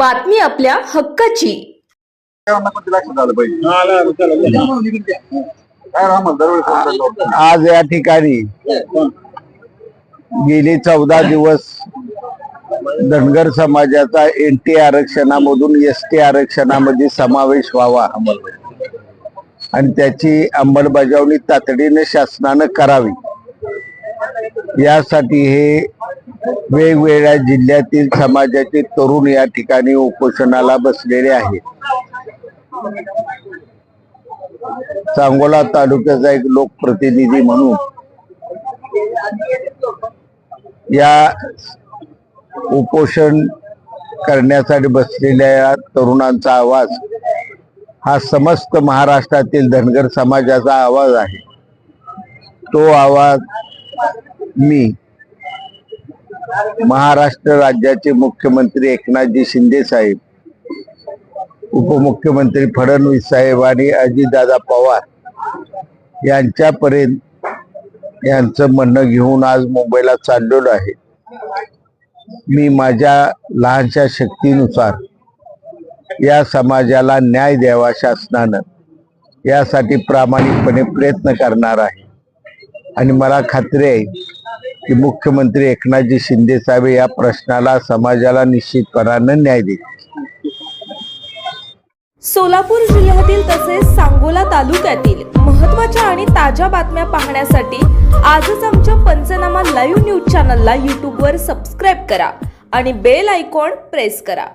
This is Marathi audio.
बातमी आपल्या हक्काची. आज या ठिकाणी गेली चौदा दिवस धनगर समाजाचा एन टी आरक्षणामधून एस टी आरक्षणामध्ये समावेश व्हावा. आणि त्याची अंमलबजावणी तातडीने शासनानं करावी. यासाठी हे वेगवेगळ्या जिल्ह्यातील समाजाचे तरुण या ठिकाणी उपोषणाला बसलेले आहेत. सांगोला तालुक्याचा एक लोकप्रतिनिधी म्हणून या उपोषण करण्यासाठी बसलेल्या या तरुणांचा आवाज हा समस्त महाराष्ट्रातील धनगर समाजाचा आवाज आहे. तो आवाज मी महाराष्ट्र राज्याचे मुख्यमंत्री एकनाथजी शिंदे साहेब उपमुख्यमंत्री फडणवीस साहेब आणि अजितदादा पवार यांच्यापर्यंत यांचं म्हणणं घेऊन आज मुंबईला चाललेलो आहे. मी माझ्या लहानशा शक्तीनुसार या समाजाला न्याय द्यावा शासनानं यासाठी प्रामाणिकपणे प्रयत्न करणार आहे. आणि मला खात्री आहे की मुख्यमंत्री एकनाथजी शिंदे साहेब या प्रश्नाला समाजाला निश्चितपणानं न्याय देतील. सोलापूर जिल्ह्यातील तसेच सांगोला तालुक्यातील महत्त्वाच्या आणि ताज्या बातम्या पाहण्यासाठी आजच आमच्या पंचनामा लाईव्ह न्यूज चॅनलला यूट्यूबवर सबस्क्राईब करा आणि बेल आयकॉन प्रेस करा.